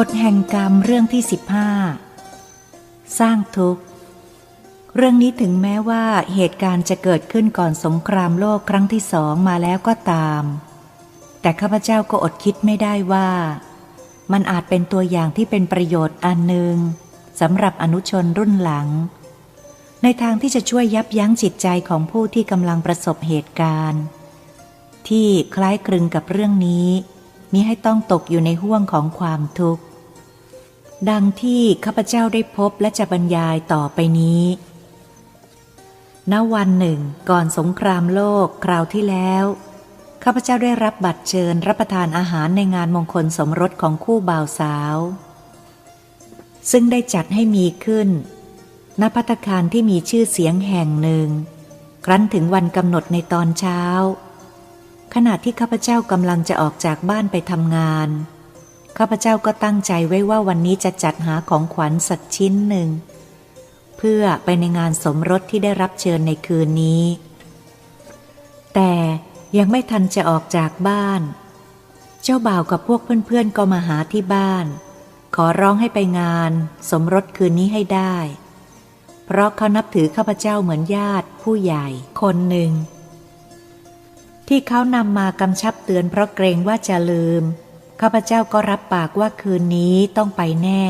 กฎแห่งกรรมเรื่องที่สิบห้าสร้างทุกข์ เรื่องนี้ถึงแม้ว่าเหตุการณ์จะเกิดขึ้นก่อนสงครามโลกครั้งที่สองมาแล้วก็ตาม แต่ข้าพเจ้าก็อดคิดไม่ได้ว่า มันอาจเป็นตัวอย่างที่เป็นประโยชน์อันหนึ่งสำหรับอนุชนรุ่นหลัง ในทางที่จะช่วยยับยั้งจิตใจของผู้ที่กำลังประสบเหตุการณ์ ที่คล้ายคลึงกับเรื่องนี้มิให้ต้องตกอยู่ในห่วงของความทุกข์ ดังที่ข้าพเจ้าได้พบและจะบรรยายต่อไปนี้ ณ วันหนึ่ง ก่อนสงครามโลกคราวที่แล้ว ข้าพเจ้าได้รับบัตรเชิญรับประทานอาหารในงานมงคลสมรสของคู่บ่าวสาว ซึ่งได้จัดให้มีขึ้น ณ พัตคารที่มีชื่อเสียงแห่งหนึ่ง ครั้นถึงวันกำหนดในตอนเช้า ขณะที่ข้าพเจ้ากำลังจะออกจากบ้านไปทำงาน ข้าพเจ้าก็ตั้งใจไว้ว่าวันนี้จะจัดหาของขวัญสักชิ้นหนึ่ง เพื่อไปในงานสมรสที่ได้รับเชิญในคืนนี้ แต่ยังไม่ทันจะออกจากบ้าน เจ้าบ่าวกับพวกเพื่อนๆก็มาหาที่บ้าน ขอร้องให้ไปงานสมรสคืนนี้ให้ได้ เพราะเขานับถือข้าพเจ้าเหมือนญาติผู้ใหญ่คนหนึ่ง ที่เขานำมากำชับเตือนเพราะเกรงว่าจะลืม ข้าพเจ้าก็รับปากว่าคืนนี้ต้องไปแน่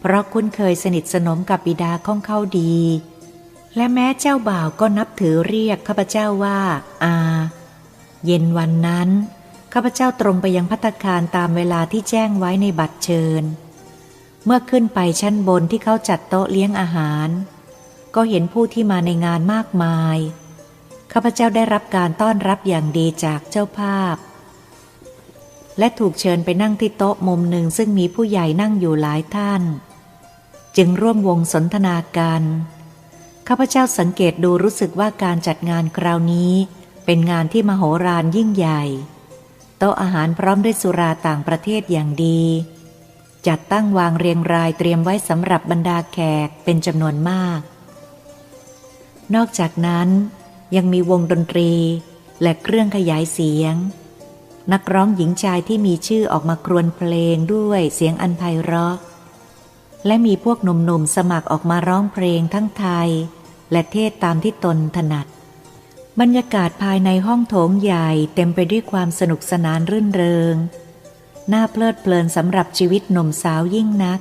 เพราะคุ้นเคยสนิทสนมกับบิดาของเขาดี และแม้เจ้าบ่าวก็นับถือเรียกข้าพเจ้าว่า อา เย็นวันนั้นข้าพเจ้าตรงไปยังพัตคารตามเวลาที่แจ้งไว้ในบัตรเชิญ เมื่อขึ้นไปชั้นบนที่เขาจัดโต๊ะเลี้ยงอาหาร ก็เห็นผู้ที่มาในงานมากมาย ข้าพเจ้าได้รับการต้อนรับอย่างดีจากเจ้าภาพ และถูกเชิญไปนั่งที่โต๊ะมุมหนึ่งซึ่งมีผู้ใหญ่นั่งอยู่หลายท่าน จึงร่วมวงสนทนากันข้าพเจ้าสังเกตดูรู้สึกว่าการจัดงานคราวนี้เป็นงานที่มโหฬารยิ่งใหญ่ โต๊ะอาหารพร้อมด้วยสุราต่างประเทศอย่างดี จัดตั้งวางเรียงรายเตรียมไว้สำหรับบรรดาแขกเป็นจำนวนมาก นอกจากนั้นยังมีวงดนตรีและเครื่องขยายเสียง นักร้องหญิงชายที่มีชื่อออกมาครวญเพลงด้วยเสียงอันไพเราะ และมีพวกหนุ่มๆสมัครออกมาร้องเพลงทั้งไทย และเทศตามที่ตนถนัด บรรยากาศภายในห้องโถงใหญ่เต็มไปด้วยความสนุกสนานรื่นเริง น่าเพลิดเพลินสำหรับชีวิตหนุ่มสาวยิ่งนัก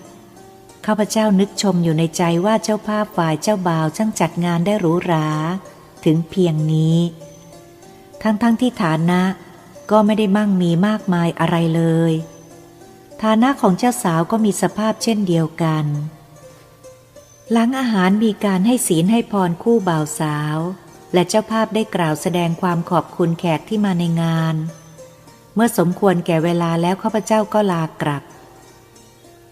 ข้าพเจ้านึกชมอยู่ในใจว่าเจ้าภาพฝ่ายเจ้าบ่าวช่างจัดงานได้หรูหรา ถึงเพียงนี้ ทั้งๆทที่ฐานะ ก็ไม่ได้มั่งมีมากมายอะไรเลย ฐานะของเจ้าสาวก็มีสภาพเช่นเดียวกัน หลังอาหารมีการให้ศีลให้พรคู่บ่าวสาว และเจ้าภาพได้กล่าวแสดงความขอบคุณแขกที่มาในงาน เมื่อสมควรแก่เวลาแล้วข้าพเจ้าก็ลากลับ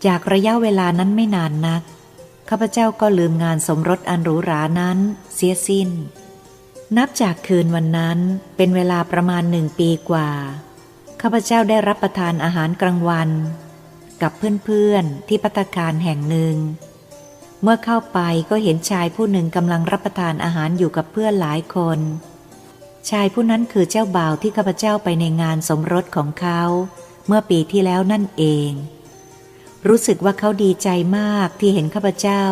จากระยะเวลานั้นไม่นานนักข้าพเจ้าก็ลืมงานสมรสอันหรูหรานั้นเสียสิ้น นับจากคืนวันนั้นเป็นเวลาประมาณหนึ่งปีกว่า ข้าพเจ้าได้รับประทานอาหารกลางวัน กับเพื่อนๆที่พัตคารแห่งหนึ่ง เมื่อเข้าไปก็เห็นชายผู้หนึ่งกำลังรับประทานอาหารอยู่กับเพื่อนหลายคน ชายผู้นั้นคือเจ้าบ่าวที่ข้าพเจ้าไปในงานสมรสของเขา เมื่อปีที่แล้วนั่นเอง รู้สึกว่าเขาดีใจมากที่เห็นข้าพเจ้า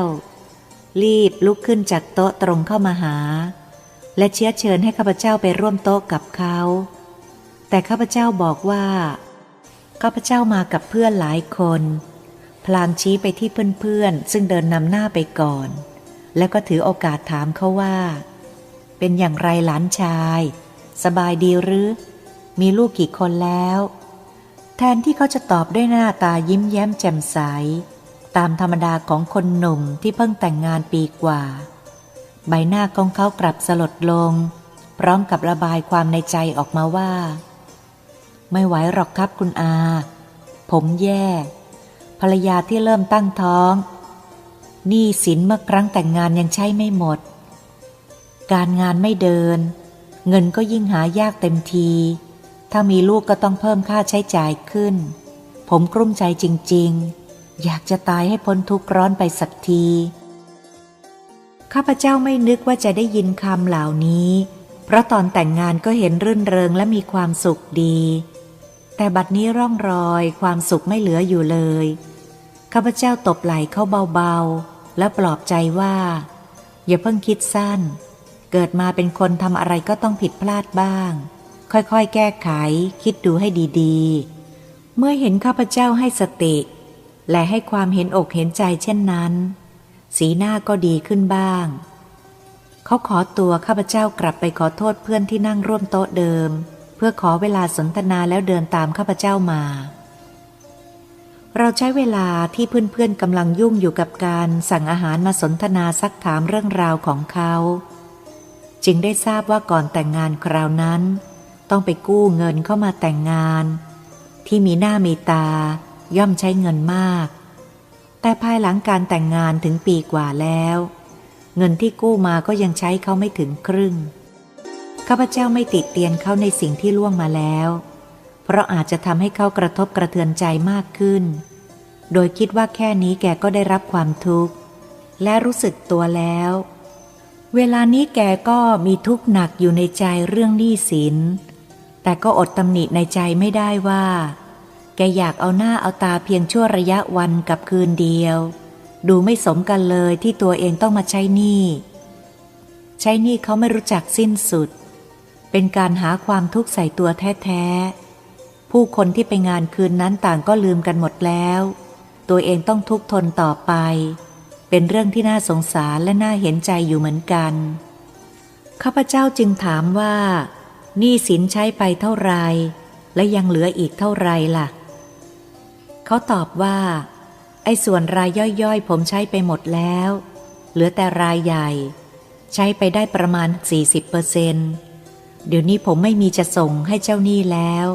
รีบลุกขึ้นจากโต๊ะตรงเข้ามาหา และเชื้อเชิญให้ข้าพเจ้าไปร่วมโต๊ะกับเขา แต่ข้าพเจ้าบอกว่าข้าพเจ้ามากับเพื่อนหลายคน พลางชี้ไปที่เพื่อนๆ ซึ่งเดินนำหน้าไปก่อน แล้วก็ถือโอกาสถามเขาว่า เป็นอย่างไรหลานชาย สบายดีหรือ มีลูกกี่คนแล้ว แทนที่เขาจะตอบด้วยหน้าตายิ้มแย้มแจ่มใส ตามธรรมดาของคนหนุ่มที่เพิ่งแต่งงานปีกว่า ใบหน้าของเขากลับสลดลง พร้อมกับระบายความในใจออกมาว่า ไม่ไหวหรอกครับคุณอา ผมแย่ ภรรยาที่เริ่มตั้งท้องหนี้สินเมื่อครั้งแต่งงานยังใช้ไม่หมด การงานไม่เดิน เงินก็ยิ่งหายากเต็มที ถ้ามีลูกก็ต้องเพิ่มค่าใช้จ่ายขึ้น ผมกลุ้มใจจริง ๆ อยากจะตายให้พ้นทุกข์ร้อนไปสักที ข้าพเจ้าไม่นึกว่าจะได้ยินคำเหล่านี้ เพราะตอนแต่งงานก็เห็นรื่นเริงและมีความสุขดี แต่บัดนี้ร่องรอยความสุขไม่เหลืออยู่เลย ข้าพเจ้าตบไหล่เขาเบาๆ และปลอบใจว่า อย่าเพิ่งคิดสั้น เกิดมาเป็นคนทำอะไรก็ต้องผิดพลาดบ้าง ค่อยๆ แก้ไข คิดดูให้ดีๆ เมื่อเห็นข้าพเจ้าให้สติ และให้ความเห็นอกเห็นใจเช่นนั้น สีหน้าก็ดีขึ้นบ้าง เขาขอตัวข้าพเจ้ากลับไปขอโทษเพื่อนที่นั่งร่วมโต๊ะเดิม เพื่อขอเวลาสนทนาแล้วเดินตามข้าพเจ้ามา เราใช้เวลาที่เพื่อนๆกำลังยุ่งอยู่กับการสั่งอาหารมาสนทนาซักถามเรื่องราวของเขา จึงได้ทราบว่าก่อนแต่งงานคราวนั้น ต้องไปกู้เงินเข้ามาแต่งงาน ที่มีหน้ามีตาย่อมใช้เงินมาก แต่ภายหลังการแต่งงานถึงปีกว่าแล้ว เงินที่กู้มาก็ยังใช้เขาไม่ถึงครึ่ง ข้าพเจ้าไม่ติดเตียนเขาในสิ่งที่ล่วงมาแล้ว เพราะอาจจะทำให้เขากระทบกระเทือนใจมากขึ้น โดยคิดว่าแค่นี้แกก็ได้รับความทุกข์ และรู้สึกตัวแล้ว เวลานี้แกก็มีทุกข์หนักอยู่ในใจเรื่องหนี้สิน แต่ก็อดตำหนิในใจไม่ได้ว่า แกอยากเอาหน้าเอาตาเพียงชั่วระยะวันกับคืนเดียว ดูไม่สมกันเลยที่ตัวเองต้องมาใช้หนี้ ใช้หนี้เขาไม่รู้จักสิ้นสุด เป็นการหาความทุกข์ใส่ตัวแท้ๆ ผู้คนที่ไปงานคืนนั้นต่างก็ลืมกันหมดแล้ว ตัวเองต้องทุกข์ทนต่อไป เป็นเรื่องที่น่าสงสารและน่าเห็นใจอยู่เหมือนกัน ข้าพเจ้าจึงถามว่าหนี้สินใช้ไปเท่าไรและยังเหลืออีกเท่าไรล่ะ เขาตอบว่า ไอ้ส่วนรายย่อยๆ ผมใช้ไปหมดแล้ว เหลือแต่รายใหญ่ ใช้ไปได้ประมาณ 40%เปอร์เซนเดี๋ยวนี้ผมไม่มีจะส่งให้เจ้าหนี้แล้ว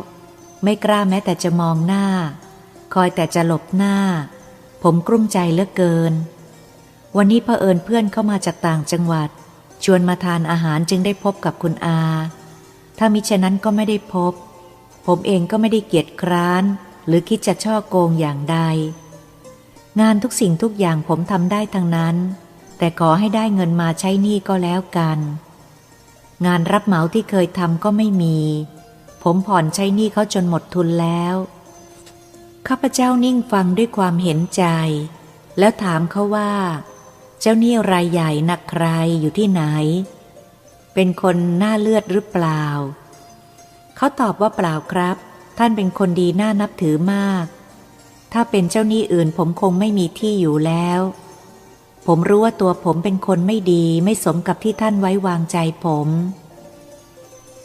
ไม่กล้าแม้แต่จะมองหน้า คอยแต่จะหลบหน้า ผมกลุ้มใจเหลือเกิน วันนี้เผอิญเพื่อนเข้ามาจากต่างจังหวัด ชวนมาทานอาหารจึงได้พบกับคุณอา ถ้ามิฉะนั้นก็ไม่ได้พบ ผมเองก็ไม่ได้เกียจคร้าน หรือคิดจะช่อโกงอย่างใด งานทุกสิ่งทุกอย่างผมทำได้ทั้งนั้น แต่ขอให้ได้เงินมาใช้หนี้ก็แล้วกัน งานรับเหมาที่เคยทำก็ไม่มี ผมผ่อนใช้หนี้เขาจนหมดทุนแล้ว ข้าพเจ้านิ่งฟังด้วยความเห็นใจ แล้วถามเขาว่า เจ้าหนี้รายใหญ่นักใครอยู่ที่ไหน เป็นคนหน้าเลือดหรือเปล่า เขาตอบว่าเปล่าครับ ท่านเป็นคนดีน่านับถือมาก ถ้าเป็นเจ้าหนี้อื่นผมคงไม่มีที่อยู่แล้ว ผมรู้ว่าตัวผมเป็นคนไม่ดีไม่สมกับที่ท่านไว้วางใจผม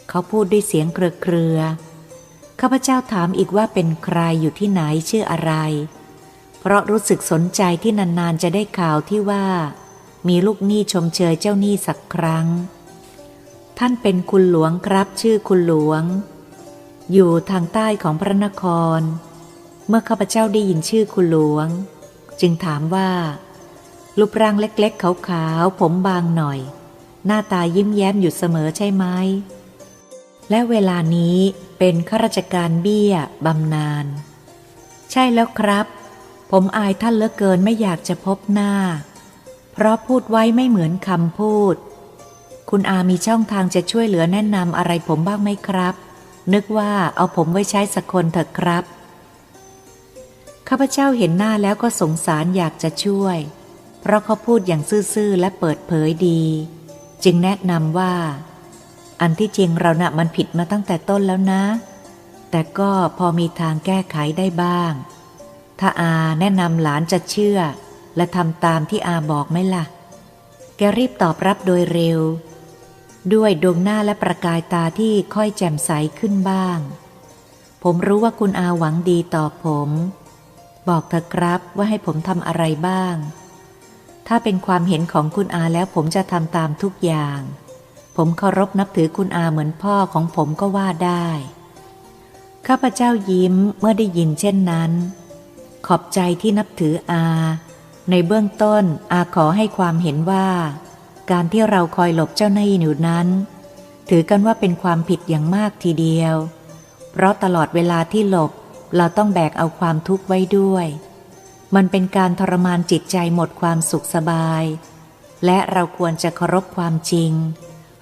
เขาพูดด้วยเสียงเครือๆข้าพเจ้าถามอีกว่าเป็นใครอยู่ที่ไหนชื่ออะไร เพราะรู้สึกสนใจที่นานๆจะได้ข่าวที่ว่า มีลูกหนี้ชมเชยเจ้าหนี้สักครั้ง ท่านเป็นคุณหลวงครับชื่อคุณหลวง อยู่ทางใต้ของพระนคร เมื่อข้าพเจ้าได้ยินชื่อคุณหลวง จึงถามว่า รูปร่างเล็กๆ ขาวๆ ผมบางหน่อย หน้าตายิ้มแย้มอยู่เสมอใช่ไหม และเวลานี้เป็นข้าราชการเบี้ยบำนาญ ใช่แล้วครับ ผมอายท่านเหลือเกินไม่อยากจะพบหน้า เพราะพูดไว้ไม่เหมือนคำพูด คุณอามีช่องทางจะช่วยเหลือแนะนำอะไรผมบ้างไหมครับ นึกว่าเอาผมไว้ใช้สักคนเถอะครับ ข้าพเจ้าเห็นหน้าแล้วก็สงสารอยากจะช่วย เพราะเขาพูดอย่างซื่อๆและเปิดเผยดี จึงแนะนำว่า อันที่จริงเรานะ่ะมันผิดมาตั้งแต่ต้นแล้วนะ แต่ก็พอมีทางแก้ไขได้บ้าง ถ้าอาแนะนำหลานจะเชื่อ และทำตามที่อาบอกไหมล่ะ แกรีบตอบรับโดยเร็ว ด้วยดวงหน้าและประกายตาที่ค่อยแจ่มใสขึ้นบ้าง ผมรู้ว่าคุณอาหวังดีต่อผม บอกเถอะครับว่าให้ผมทำอะไรบ้าง ถ้าเป็นความเห็นของคุณอาแล้วผมจะทำตามทุกอย่าง ผมเคารพนับถือคุณอาเหมือนพ่อของผมก็ว่าได้ ข้าพเจ้ายิ้มเมื่อได้ยินเช่นนั้น ขอบใจที่นับถืออา ในเบื้องต้นอาขอให้ความเห็นว่า การที่เราคอยหลบเจ้าหนี้อยู่นั้น ถือกันว่าเป็นความผิดอย่างมากทีเดียว เพราะตลอดเวลาที่หลบเราต้องแบกเอาความทุกข์ไว้ด้วย มันเป็นการทรมานจิตใจหมดความสุขสบาย และเราควรจะเคารพความจริง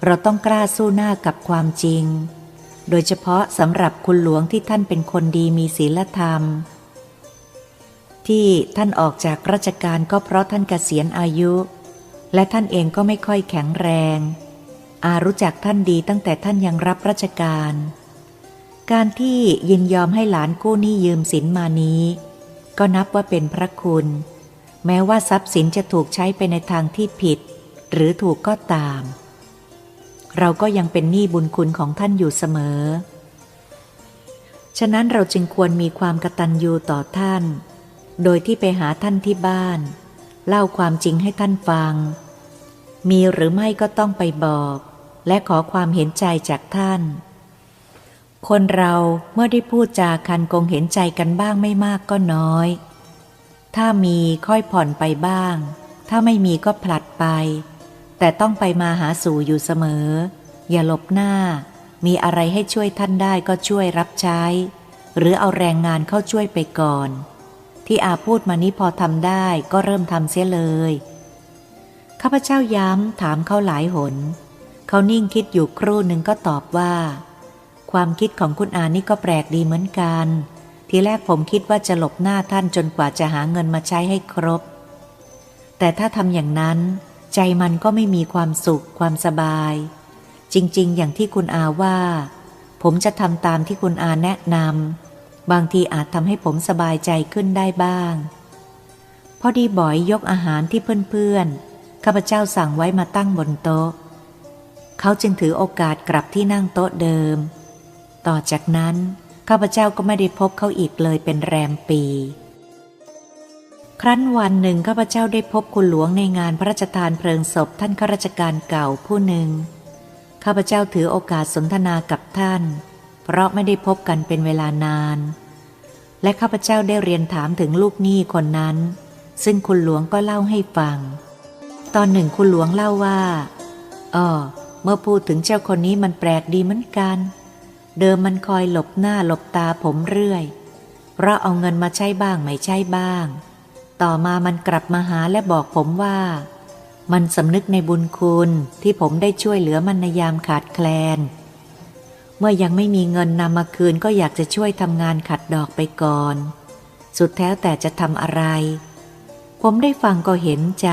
เราต้องกล้าสู้หน้ากับความจริง โดยเฉพาะสำหรับคุณหลวงที่ท่านเป็นคนดีมีศีลธรรม ที่ท่านออกจากราชการก็เพราะท่านเกษียณอายุ และท่านเองก็ไม่ค่อยแข็งแรง อารู้จักท่านดีตั้งแต่ท่านยังรับราชการ การที่ยินยอมให้หลานกู้หนี้ยืมสินมานี้ ก็นับว่าเป็นพระคุณ แม้ว่าทรัพย์สินจะถูกใช้ไปในทางที่ผิด หรือถูกก็ตาม เราก็ยังเป็นหนี้บุญคุณของท่านอยู่เสมอ ฉะนั้นเราจึงควรมีความกตัญญูต่อท่าน โดยที่ไปหาท่านที่บ้านเล่าความจริงให้ท่านฟัง มีหรือไม่ก็ต้องไปบอก และขอความเห็นใจจากท่าน คนเราเมื่อได้พูดจาคันกงเห็นใจกันบ้างไม่มากก็น้อย ถ้ามีค่อยผ่อนไปบ้าง ถ้าไม่มีก็ผลัดไป แต่ต้องไปมาหาสู่อยู่เสมอ อย่าหลบหน้า มีอะไรให้ช่วยท่านได้ก็ช่วยรับใช้ หรือเอาแรงงานเข้าช่วยไปก่อน ที่อาพูดมานี้พอทำได้ก็เริ่มทำเสียเลย ข้าพเจ้าย้ำถามเขาหลายหน เขานิ่งคิดอยู่ครู่หนึ่งก็ตอบว่า ความคิดของคุณอานี่ก็แปลกดีเหมือนกัน ทีแรกผมคิดว่าจะหลบหน้าท่านจนกว่าจะหาเงินมาใช้ให้ครบ แต่ถ้าทำอย่างนั้น ใจมันก็ไม่มีความสุขความสบาย จริง ๆ อย่างที่คุณอาว่า ผมจะทำตามที่คุณอาแนะนำบางทีอาจทำให้ผมสบายใจขึ้นได้บ้าง พอดีบอยยกอาหารที่เพื่อนๆ ข้าพเจ้าสั่งไว้มาตั้งบนโต๊ะ เขาจึงถือโอกาสกลับที่นั่งโต๊ะเดิม ต่อจากนั้นข้าพเจ้าก็ไม่ได้พบเขาอีกเลยเป็นแรมปี ครั้นวันหนึ่งข้าพเจ้าได้พบคุณหลวงในงานพระราชทานเพลิงศพท่านข้าราชการเก่าผู้หนึ่ง ข้าพเจ้าถือโอกาสสนทนากับท่าน เพราะไม่ได้พบกันเป็นเวลานาน และข้าพเจ้าได้เรียนถามถึงลูกหนี้คนนั้น ซึ่งคุณหลวงก็เล่าให้ฟัง ตอนหนึ่งคุณหลวงเล่าว่าอ๋อเมื่อพูดถึงเจ้าคนนี้มันแปลกดีเหมือนกัน เดิมมันคอยหลบหน้าหลบตาผมเรื่อย เพราะเอาเงินมาใช้บ้างไม่ใช่บ้าง ต่อมามันกลับมาหาและบอกผมว่า มันสำนึกในบุญคุณที่ผมได้ช่วยเหลือมันในยามขาดแคลน เมื่อยังไม่มีเงินนำมาคืนก็อยากจะช่วยทำงานขัดดอกไปก่อน สุดแท้แต่จะทำอะไร ผมได้ฟังก็เห็นใจ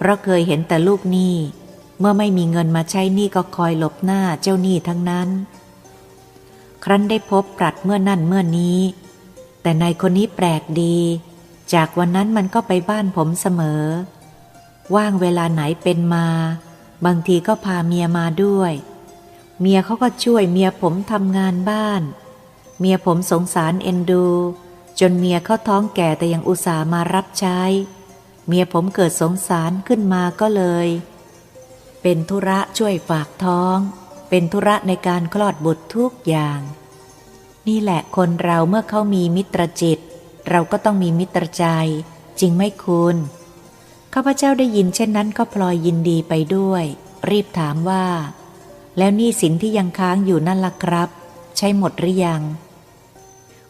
เพราะเคยเห็นแต่ลูกหนี้ เมื่อไม่มีเงินมาใช้หนี้ก็คอยหลบหน้าเจ้าหนี้ทั้งนั้น ครั้นได้พบปรัดเมื่อนั่นเมื่อนี้ แต่นายคนนี้แปลกดี จากวันนั้นมันก็ไปบ้านผมเสมอ ว่างเวลาไหนเป็นมา บางทีก็พาเมียมาด้วย เมียเขาก็ช่วยเมียผมทำงานบ้าน เมียผมสงสารเอ็นดู จนเมียเขาท้องแก่แต่ยังอุตส่าห์มารับใช้ เมียผมเกิดสงสารขึ้นมาก็เลย เป็นธุระช่วยฝากท้อง เป็นธุระในการคลอดบุตรทุกอย่าง นี่แหละคนเราเมื่อเขามีมิตรจิต เราก็ต้องมีมิตรใจ จริงไหมคุณข้าพเจ้าได้ยินเช่นนั้นก็พลอยยินดีไปด้วย รีบถามว่า แล้วหนี่สินที่ยังค้างอยู่นั่นล่ะครับ ใช่หมดหรือยัง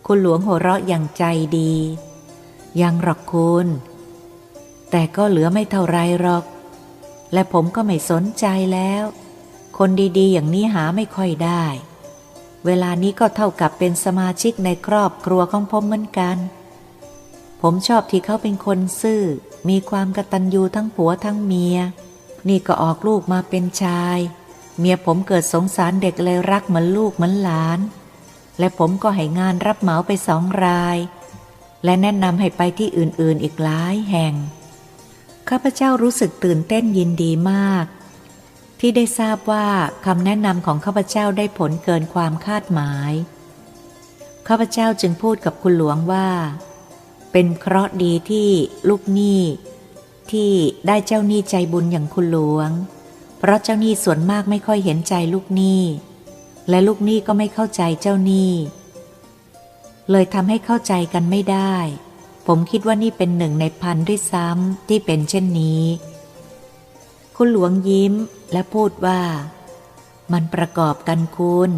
คุณหลวงหัวเราะอย่างใจดี ยังหรอกคุณ แต่ก็เหลือไม่เท่าไรหรอก และผมก็ไม่สนใจแล้ว คนดีๆ อย่างนี้หาไม่ค่อยได้ เวลานี้ก็เท่ากับเป็นสมาชิกในครอบครัวของผมเหมือนกัน ผมชอบที่เขาเป็นคนซื่อ มีความกตัญญูทั้งผัวทั้งเมีย นี่ก็ออกลูกมาเป็นชาย เมียผมเกิดสงสารเด็กเลยรักเหมือนลูกเหมือนหลาน และผมก็ให้งานรับเหมาไปสองราย และแนะนำให้ไปที่อื่นๆอีกหลายแห่ง ข้าพเจ้ารู้สึกตื่นเต้นยินดีมาก ที่ได้ทราบว่าคำแนะนำของข้าพเจ้าได้ผลเกินความคาดหมาย ข้าพเจ้าจึงพูดกับคุณหลวงว่า เป็นเคราะห์ดีที่ลูกหนี้ที่ได้เจ้าหนี้ใจบุญอย่างคุณหลวง เพราะเจ้าหนี้ส่วนมากไม่ค่อยเห็นใจลูกหนี้ และลูกหนี้ก็ไม่เข้าใจเจ้าหนี้ เลยทำให้เข้าใจกันไม่ได้ ผมคิดว่านี่เป็นหนึ่งในพันด้วยซ้ำที่เป็นเช่นนี้ คุณหลวงยิ้มและพูดว่า มันประกอบกันคุณ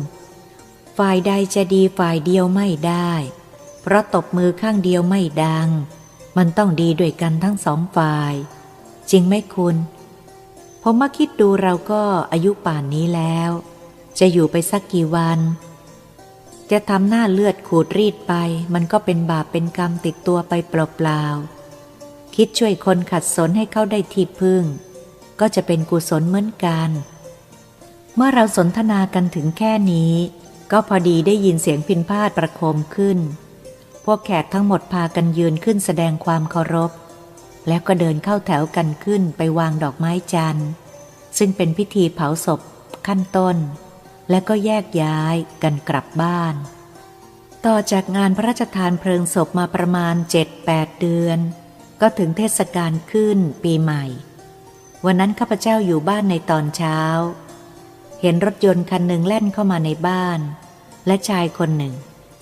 ฝ่ายใดจะดีฝ่ายเดียวไม่ได้ เพราะตบมือข้างเดียวไม่ดัง มันต้องดีด้วยกันทั้งสองฝ่าย จริงไหมคุณ ผมมาคิดดูเราก็อายุป่านนี้แล้ว จะอยู่ไปสักกี่วัน จะทำหน้าเลือดขูดรีดไป มันก็เป็นบาปเป็นกรรมติดตัวไปเปล่าๆ คิดช่วยคนขัดสนให้เขาได้ที่พึ่ง ก็จะเป็นกุศลเหมือนกัน เมื่อเราสนทนากันถึงแค่นี้ ก็พอดีได้ยินเสียงพินพาดประโคมขึ้น พวกแขกทั้งหมดพากันยืนขึ้นแสดงความเคารพ แล้วก็เดินเข้าแถวกันขึ้นไปวางดอกไม้จันทร์ ซึ่งเป็นพิธีเผาศพขั้นต้น และก็แยกย้ายกันกลับบ้าน ต่อจากงานพระราชทานเพลิงศพมาประมาณ 7-8 เดือน ก็ถึงเทศกาลขึ้นปีใหม่ วันนั้นข้าพเจ้าอยู่บ้านในตอนเช้า เห็นรถยนต์คันหนึ่งแล่นเข้ามาในบ้าน และชายคนหนึ่ง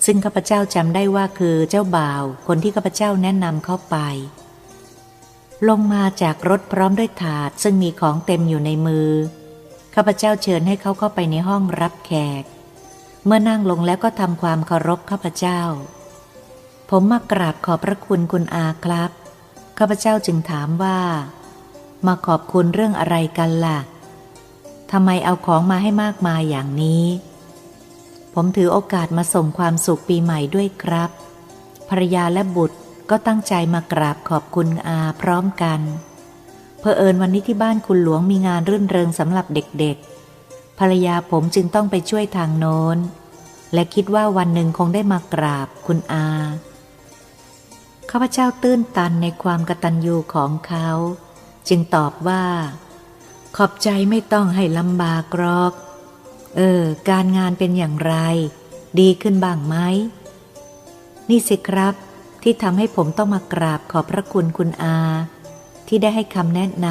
ซึ่งข้าพเจ้าจำได้ว่าคือเจ้าบ่าว คนที่ข้าพเจ้าแนะนำเข้าไป ลงมาจากรถพร้อมด้วยถาดซึ่งมีของเต็มอยู่ในมือ ข้าพเจ้าเชิญให้เขาเข้าไปในห้องรับแขก เมื่อนั่งลงแล้วก็ทำความเคารพข้าพเจ้า ผมมากราบขอบพระคุณคุณอาครับ ข้าพเจ้าจึงถามว่า มาขอบคุณเรื่องอะไรกันล่ะทำไมเอาของมาให้มากมายอย่างนี้ ผมถือโอกาสมาส่งความสุขปีใหม่ด้วยครับ ภรรยาและบุตรก็ตั้งใจมากราบขอบคุณอาพร้อมกัน เพอเอิญวันนี้ที่บ้านคุณหลวงมีงานรื่นเริงสำหรับเด็กๆ ภรรยาผมจึงต้องไปช่วยทางโน้น และคิดว่าวันหนึ่งคงได้มากราบคุณอาข้าพเจ้าตื้นตันในความกตัญญูของเขา จึงตอบว่า ขอบใจไม่ต้องให้ลำบากรอก เออ การงานเป็นอย่างไร ดีขึ้นบ้างไหม นี่สิครับ ที่ทำให้ผมต้องมากราบขอบพระคุณคุณอา ที่ได้ให้คำแนะน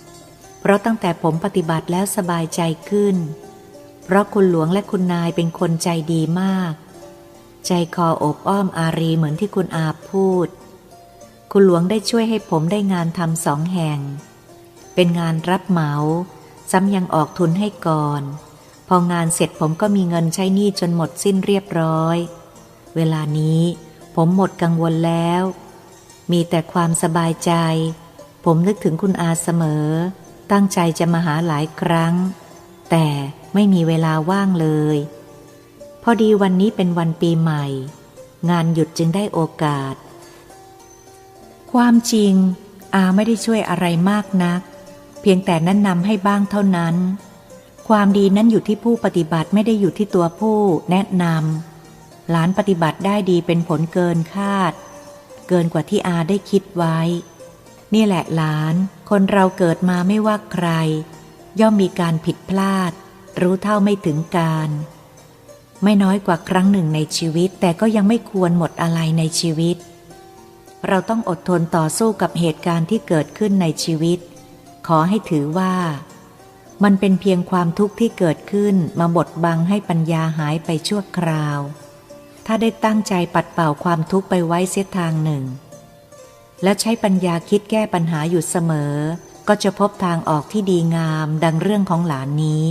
ำ เพราะตั้งแต่ผมปฏิบัติแล้วสบายใจขึ้น เพราะคุณหลวงและคุณนายเป็นคนใจดีมาก ใจคออบอ้อมอารีเหมือนที่คุณอาพูด คุณหลวงได้ช่วยให้ผมได้งานทำสองแห่ง เป็นงานรับเหมา ซ้ำยังออกทุนให้ก่อน พองานเสร็จผมก็มีเงินใช้หนี้จนหมดสิ้นเรียบร้อย เวลานี้ผมหมดกังวลแล้ว มีแต่ความสบายใจ ผมนึกถึงคุณอาเสมอ ตั้งใจจะมาหาหลายครั้ง แต่ไม่มีเวลาว่างเลย พอดีวันนี้เป็นวันปีใหม่ งานหยุดจึงได้โอกาส ความจริง อาไม่ได้ช่วยอะไรมากนัก เพียงแต่แนะนำให้บ้างเท่านั้น ความดีนั้นอยู่ที่ผู้ปฏิบัติไม่ได้อยู่ที่ตัวผู้แนะนำหลานปฏิบัติได้ดีเป็นผลเกินคาด เกินกว่าที่อาได้คิดไว้ นี่แหละหลาน คนเราเกิดมาไม่ว่าใคร ย่อมมีการผิดพลาด รู้เท่าไม่ถึงการ ไม่น้อยกว่าครั้งหนึ่งในชีวิต แต่ก็ยังไม่ควรหมดอะไรในชีวิต เราต้องอดทนต่อสู้กับเหตุการณ์ที่เกิดขึ้นในชีวิต ขอให้ถือว่า มันเป็นเพียงความทุกข์ที่เกิดขึ้นมาบดบังให้ปัญญาหายไปชั่วคราว ถ้าได้ตั้งใจปัดเป่าความทุกข์ไปไว้เสียทางหนึ่ง และใช้ปัญญาคิดแก้ปัญหาอยู่เสมอ ก็จะพบทางออกที่ดีงามดังเรื่องของหลานนี้